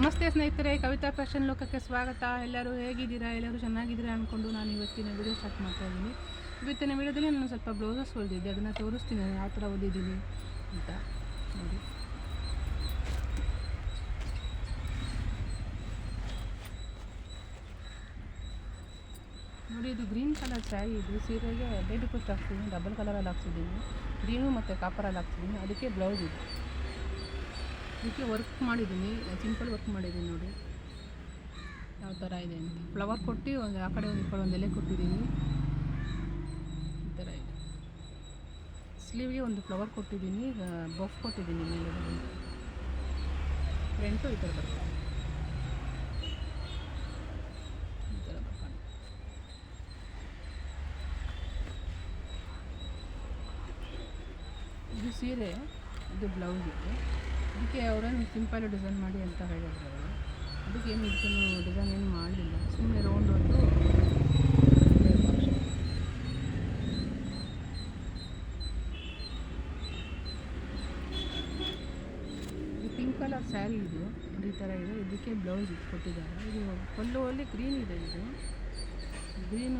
ನಮಸ್ತೆ ಸ್ನೇಹಿತರೆ, ಕವಿತಾ ಫ್ಯಾಷನ್ ಲೋಕಕ್ಕೆ ಸ್ವಾಗತ. ಎಲ್ಲರೂ ಹೇಗಿದ್ದೀರಾ? ಎಲ್ಲರೂ ಚೆನ್ನಾಗಿದ್ದೀರಾ ಅಂದ್ಕೊಂಡು ನಾನು ಇವತ್ತಿನ ವಿಡಿಯೋ ಸ್ಟಾರ್ಟ್ ಮಾಡ್ತಾ ಇದ್ದೀನಿ. ಇವತ್ತಿನ ವಿಡಿಯೋದಲ್ಲಿ ನಾನು ಸ್ವಲ್ಪ ಬ್ಲೌಸಸ್ ಹೊಲಿದಿದ್ದೆ. ಅದನ್ನು ತೋರಿಸ್ತೀನಿ, ಯಾವ ಥರ ಓದಿದ್ದೀನಿ ಅಂತ. ನೋಡಿ. ನೋಡಿ, ಇದು ಗ್ರೀನ್ ಕಲರ್ ಸ್ಯಾರಿ. ಇದು ಸೀರೆಗೆ ಬೇಬಿ ಕುಸ್ಟ್ ಹಾಕ್ತಿದ್ದೀನಿ ಡಬಲ್ ಕಲರಲ್ಲಿ ಹಾಕ್ಸಿದ್ದೀನಿ. ಗ್ರೀನು ಮತ್ತು ಕಾಪರಲ್ಲಿ ಹಾಕ್ತಿದ್ದೀನಿ ಅದಕ್ಕೆ ಬ್ಲೌಸ್ ಇದು. ಇದಕ್ಕೆ ವರ್ಕ್ ಮಾಡಿದ್ದೀನಿ ಸಿಂಪಲ್ ವರ್ಕ್ ಮಾಡಿದ್ದೀನಿ ನೋಡಿ. ಯಾವ ಥರ ಇದೆ ಫ್ಲವರ್ ಕೊಟ್ಟು ಒಂದು, ಆ ಕಡೆ ಒಂದು ಕಡೆ ಒಂದು ಎಲೆ ಕೊಟ್ಟಿದ್ದೀನಿ. ಈ ಥರ ಇದೆ. ಸ್ಲೀವ್ಗೆ ಒಂದು ಫ್ಲವರ್ ಕೊಟ್ಟಿದ್ದೀನಿ ಬಫ್ ಕೊಟ್ಟಿದ್ದೀನಿ ಮೇಲೆ ಫ್ರೆಂಟು ಈ ಥರ ಬರ್ತದೆ. ಇದು ಸೀರೆ, ಇದು ಬ್ಲೌಸ್ ಇದೆ. ಅದಕ್ಕೆ ಅವರೇನು ಸಿಂಪಲ್ ಡಿಸೈನ್ ಮಾಡಿ ಅಂತ ಹೇಳಿದ್ರು ಅವರು. ಅದಕ್ಕೆ ಏನು ಇದನ್ನು ಡಿಸೈನ್ ಏನು ಮಾಡಲಿಲ್ಲ ಸುಮ್ಮನೆ ರೌಂಡ್ ಒಂದು ಪಿಂಕ್ ಕಲರ್ ಸ್ಯಾರಿ ಇದು. ಈ ಥರ ಇದೆ. ಇದಕ್ಕೆ ಬ್ಲೌಸ್ ಇದು ಕೊಟ್ಟಿದ್ದಾರೆ ಇದು ಪಲ್ಲುವಲ್ಲಿ ಗ್ರೀನ್ ಇದೆ ಇದು. ಗ್ರೀನ್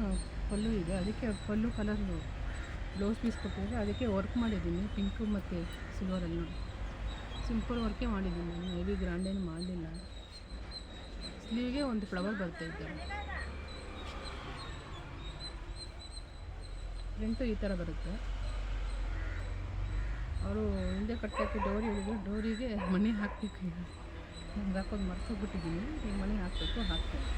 ಪಲ್ಲು ಇದೆ. ಅದಕ್ಕೆ ಪಲ್ಲು ಕಲರ್ ಬ್ಲೌಸ್ ಪೀಸ್ ಕೊಟ್ಟಿದ್ದಾರೆ. ಅದಕ್ಕೆ ವರ್ಕ್ ಮಾಡಿದ್ದೀನಿ. ಪಿಂಕು ಮತ್ತು ಸಿಲ್ವರಲ್ಲಿ ನೋಡಿ ಸಿಂಪಲ್ ವರ್ಕೇ ಮಾಡಿದ್ದೀನಿ ನಾನು. ಹೆವಿ ಗ್ರ್ಯಾಂಡ್ ಏನು ಮಾಡಲಿಲ್ಲ ಸ್ಲೀವ್ಗೆ ಒಂದು ಫ್ಲವರ್ ಬರ್ತೈತೆ ಪ್ರಿಂಟು ಈ ಥರ ಬರುತ್ತೆ. ಅವರು ಹಿಂದೆ ಕಟ್ಟೋಕ್ಕೆ ಡೋರಿ ಹೇಳಿದ್ರು ಡೋರಿಗೆ ಮನೆ ಹಾಕಬೇಕು ಹಂಗೆ ಹಾಕೋದು ಮರ್ತೋಗ್ಬಿಟ್ಟಿದ್ದೀನಿ ಈಗ ಮನೆ ಹಾಕಬೇಕು, ಹಾಕ್ತೇನೆ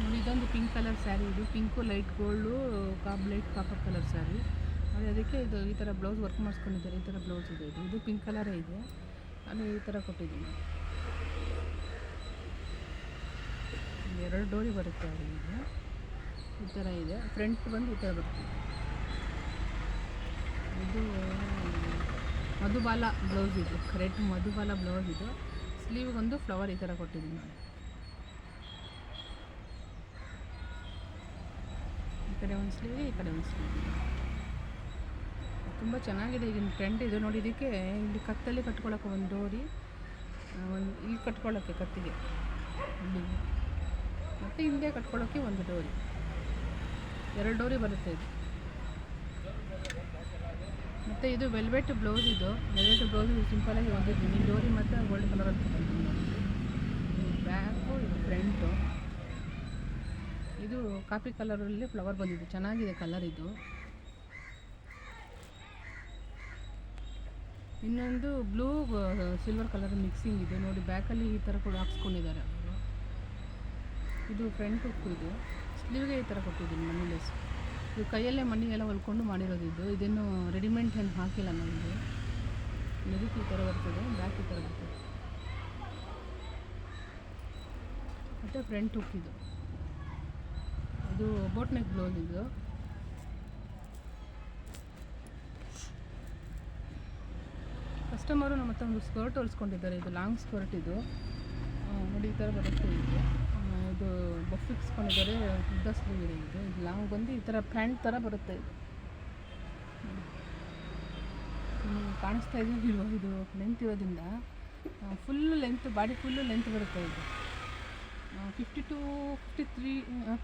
ನೋಡಿ ಇದೊಂದು ಪಿಂಕ್ ಕಲರ್ ಸ್ಯಾರಿ ಇದು ಪಿಂಕು ಲೈಟ್ ಗೋಲ್ಡು ಕಾಬ್ ಲೈಟ್ ಕಾಪರ್ ಕಲರ್ ಸ್ಯಾರಿ ಅದೇ ಅದಕ್ಕೆ ಇದು ಈ ಥರ ಬ್ಲೌಸ್ ವರ್ಕ್ ಮಾಡಿಸ್ಕೊಂಡಿದ್ದಾರೆ, ಈ ಥರ ಬ್ಲೌಸ್ ಇದೆ ಇದು. ಇದು ಪಿಂಕ್ ಕಲರೇ ಇದೆ. ನಾನು ಈ ಥರ ಕೊಟ್ಟಿದ್ದೀನಿ. ಎರಡು ಡೋರಿ ಬರುತ್ತೆ ಅವರಿಗೆ ಈ ಥರ ಇದೆ. ಫ್ರಂಟ್ ಬಂದು ಈ ಥರ ಬರುತ್ತೆ. ಇದು, ಮಧುಬಾಲ ಬ್ಲೌಸ್ ಇದು. ರೆಡ್ ಮಧುಬಾಲ ಬ್ಲೌಸ್ ಇದು. ಸ್ಲೀವ್ಗೊಂದು ಫ್ಲವರ್ ಈ ಥರ ಕೊಟ್ಟಿದ್ದೀನಿ ನೋಡಿ ಈ ಕಡೆ ಒಂದು ಸ್ಲೀವ್ ಈ ಕಡೆ ಒಂದು ಸ್ಲೀವ್ ತುಂಬ ಚೆನ್ನಾಗಿದೆ ಈಗಿನ ಟ್ರೆಂಡ್ ಇದು ನೋಡಿ, ಇದಕ್ಕೆ ಇಲ್ಲಿ ಕತ್ತಲ್ಲಿ ಕಟ್ಕೊಳ್ಳೋಕೆ ಒಂದು ಡೋರಿ ಒಂದು ಇಲ್ಲಿ ಕಟ್ಕೊಳ್ಳೋಕ್ಕೆ ಕತ್ತಿಗೆ. ಮತ್ತು ಹಿಂದೆ ಕಟ್ಕೊಳ್ಳೋಕ್ಕೆ ಒಂದು ಡೋರಿ ಎರಡು ಡೋರಿ ಬರುತ್ತೆ ಇದು. ಮತ್ತು ಇದು ವೆಲ್ವೆಟ್ ಬ್ಲೌಸ್ ಇದು. ವೆಲ್ವೆಟ್ ಬ್ಲೌಸ್ ಸಿಂಪಲಾಗಿ ಹೊಂದಿದ್ದೀನಿ ಡೋರಿ ಮತ್ತು ಗೋಲ್ಡ್ ಕಲರ್ ಬ್ಯಾಕು, ಇದು ಫ್ರಂಟು ಇದು ಕಾಫಿ ಕಲರಲ್ಲಿ ಫ್ಲವರ್ ಬಂದಿದೆ. ಚೆನ್ನಾಗಿದೆ ಕಲರ್ ಇದು. ಇನ್ನೊಂದು ಬ್ಲೂ ಸಿಲ್ವರ್ ಕಲರ್ ಮಿಕ್ಸಿಂಗ್ ಇದೆ. ನೋಡಿ, ಬ್ಯಾಕಲ್ಲಿ ಈ ಥರ ಕೂಡ ಹಾಕ್ಸ್ಕೊಂಡಿದ್ದಾರೆ ಇದು ಫ್ರಂಟ್ ಹುಕ್ ಇದು. ಸ್ಲೀವ್ಗೆ ಈ ಥರ ಕೊಟ್ಟಿದ್ದೀನಿ ಮನಿ ಲೆಸ್ ಇದು ಕೈಯಲ್ಲೇ ಮಣ್ಣಿಗೆಲ್ಲ ಹೊಲ್ಕೊಂಡು ಮಾಡಿರೋದು ಇದು. ಇದೇನು ರೆಡಿಮೇಡ್ ಏನು ಹಾಕಿಲ್ಲ ನನಗೆ ಇದಕ್ಕೆ ಈ ಥರ ಬರ್ತದೆ, ಬ್ಯಾಕ್ ಈ ಥರ ಬರ್ತದೆ. ಮತ್ತು ಫ್ರಂಟ್ ಹುಕ್ ಇದು ಬೋಟ್ ನೆಕ್ ಬ್ಲೌಸ್ ಇದು. ಕಸ್ಟಮರು ನಮ್ಮ ಹತ್ರ ಒಂದು ಸ್ಕರ್ಟ್ ಹೊಲಿಸ್ಕೊಂಡಿದ್ದಾರೆ, ಇದು ಲಾಂಗ್ ಸ್ಕರ್ಟ್ ಇದು. ನೋಡಿ ಈ ಥರ ಬರುತ್ತೆ ಇದು. ಇದು ಬಫ್ ಇಕ್ಸ್ಕೊಂಡಿದ್ದಾರೆ ಉದ್ದ ಸ್ಲೀವ್ ಇದೆ ಇದು. ಇದು ಲಾಂಗ್ ಬಂದು ಈ ಥರ ಪ್ಯಾಂಟ್ ಥರ ಬರುತ್ತೆ ಇದು. ಕಾಣಿಸ್ತಾ ಇದೆ ಇದು? ಲೆಂತ್ ಇರೋದ್ರಿಂದ full length body full length ಬರುತ್ತೆ ಇದು. Fifty two fifty three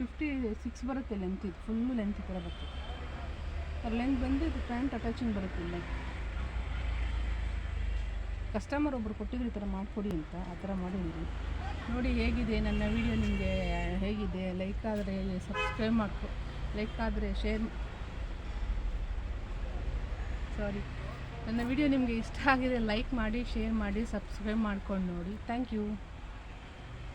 fifty six ಬರುತ್ತೆ ಲೆಂತ್ ಇದು. ಫುಲ್ಲು ಲೆಂತ್ ಥರ ಬರ್ತದೆ ಅದ್ರ ಲೆಂತ್ ಬಂದು ಇದು ಪ್ಯಾಂಟ್ ಅಟ್ಯಾಚಿಂಗ್ ಬರುತ್ತೆ ಇಲ್ಲ. ಕಸ್ಟಮರ್ ಒಬ್ಬರು ಕೊಟ್ಟಿದ್ರು ಈ ಥರ ಮಾಡಿಕೊಡಿ ಅಂತ, ಆ ಥರ ಮಾಡಿದ್ವಿ ನೋಡಿ ಹೇಗಿದೆ, ನನ್ನ ವಿಡಿಯೋ ನಿಮಗೆ ಹೇಗಿದೆ? ಲೈಕ್ ಆದರೆ ಸಬ್ಸ್ಕ್ರೈಬ್ ಮಾಡ್ಕೊ. ಲೈಕ್ ಆದರೆ ಶೇರ್ ಸಾರಿ ನನ್ನ ವಿಡಿಯೋ ನಿಮಗೆ ಇಷ್ಟ ಆಗಿದೆ ಲೈಕ್ ಮಾಡಿ ಶೇರ್ ಮಾಡಿ ಸಬ್ಸ್ಕ್ರೈಬ್ ಮಾಡ್ಕೊಂಡು ನೋಡಿ. Thank you